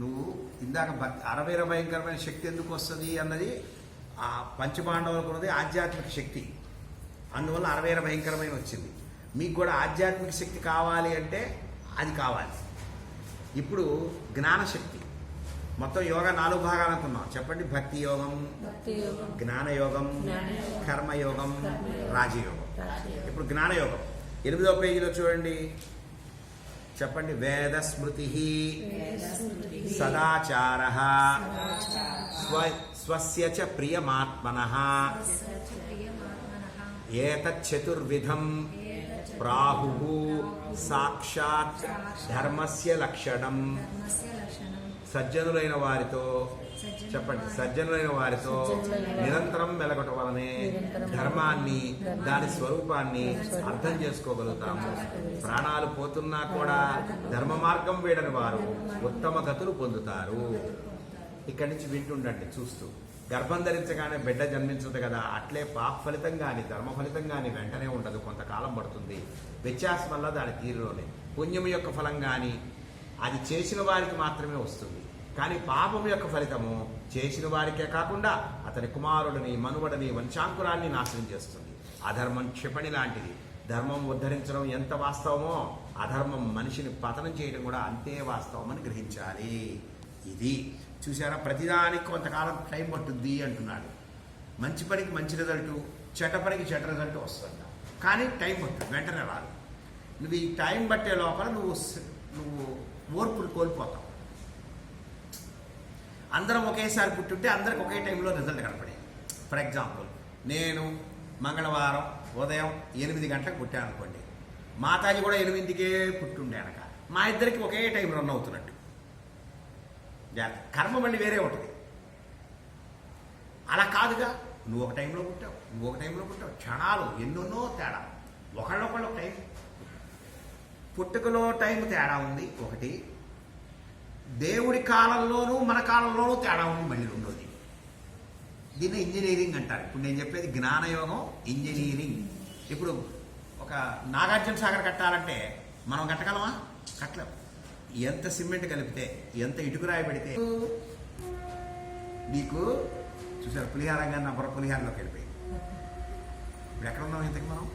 నువ్వు ఇందాక భక్తి అరవైర భయంకరమైన శక్తి ఎందుకు వస్తుంది అన్నది ఆ పంచపాండవులకు ఉన్నది ఆధ్యాత్మిక శక్తి. అందువల్ల అరవైర భయంకరమైన వచ్చింది. మీకు కూడా ఆధ్యాత్మిక శక్తి కావాలి అంటే అది కావాలి. ఇప్పుడు జ్ఞానశక్తి మొత్తం యోగా నాలుగు భాగాలు అనుకున్నాం. చెప్పండి భక్తి యోగం జ్ఞానయోగం కర్మయోగం రాజయోగం. ఇప్పుడు జ్ఞానయోగం ఎనిమిదో పేజీలో చూడండి. చెప్పండి వేద స్మృతి సదాచార. స్వ స్వస్య చ ప్రియమాత్మన. ఏతచ్చతుర్విధం ప్రాహు సాక్షాత్ ధర్మస్య లక్షణం. సజ్జనులైన వారితో చెప్పండి. సజ్జనులైన వారితో నిరంతరం మెలగటం వలనే ధర్మాన్ని దాని స్వరూపాన్ని స్వరూపాన్ని అర్థం చేసుకోగలుగుతాము. అర్థం చేసుకోగలుగుతాము. ప్రాణాలు పోతున్నా కూడా ధర్మ మార్గం వీడని వారు ఉత్తమ గతులు పొందుతారు. ఇక్కడి నుంచి వింటుండండి చూస్తూ. గర్భం ధరించగానే బిడ్డ జన్మించదు కదా అట్లే పాప ఫలితం కానీ ధర్మ ఫలితం కానీ వెంటనే ఉండదు కొంతకాలం పడుతుంది. వ్యత్యాసం వల్ల దాని తీరులోనే. పుణ్యం యొక్క ఫలం కానీ అది చేసిన వారికి మాత్రమే వస్తుంది. కానీ పాపం యొక్క ఫలితము చేసిన వారికే కాకుండా అతని కుమారుడిని మనువడిని వంశాంకురాన్ని నాశనం చేస్తుంది. అధర్మం క్షిపణి లాంటిది. ధర్మం ఉద్ధరించడం ఎంత వాస్తవమో అధర్మం మనిషిని పతనం చేయడం కూడా అంతే వాస్తవం అని గ్రహించాలి. ఇది చూసారా ప్రతిదానికి కొంతకాలం టైం పట్టుద్ది అంటున్నాడు. మంచి పనికి మంచి రిజల్ట్ చెడ్డ పనికి చెడ్డ రిజల్ట్ వస్తుంది కానీ టైం పట్టు వెంటనే రాదు. నువ్వు ఈ టైం పట్టే లోపల నువ్వు నువ్వు ఓర్పులు కోల్పోతావు. అందరం ఒకేసారి పుట్టుంటే అందరికి ఒకే టైంలో రిజల్ట్ కనపడేది. ఫర్ ఎగ్జాంపుల్ నేను మంగళవారం ఉదయం ఎనిమిది గంటలకు పుట్టాను అనుకోండి. మాతాజీ కూడా ఎనిమిదికే పుట్టుండే అనక. మా ఇద్దరికి ఒకే టైం రన్ అవుతున్నట్టు. కర్మ మళ్ళీ వేరే ఉంటుంది. అలా కాదుగా. నువ్వు ఒక టైంలో పుట్టావు నువ్వు ఒక టైంలో పుట్టావు. క్షణాలు ఎన్నెన్నో తేడా. ఒకళ్ళొకళ్ళు టైం. పుట్టుకలో టైం తేడా ఉంది. ఒకటి దేవుడి కాలంలోనూ మన కాలంలోనూ తేడా ఉంది మళ్ళీ రెండోది. దీన్ని ఇంజనీరింగ్ అంటారు. ఇప్పుడు నేను చెప్పేది జ్ఞానయోగం ఇంజనీరింగ్. ఇప్పుడు ఒక నాగార్జున సాగర్ కట్టాలంటే మనం కట్టగలమా? కట్టలేం. ఎంత సిమెంట్ కలిపితే ఎంత ఇటుకురాయి పెడితే. నీకు చూసారు పులిహారంగా నా బుర్ర పులిహారంలోకి వెళ్ళిపోయింది. ఇప్పుడు ఎక్కడ ఉన్నాం ఇంతకు మనం?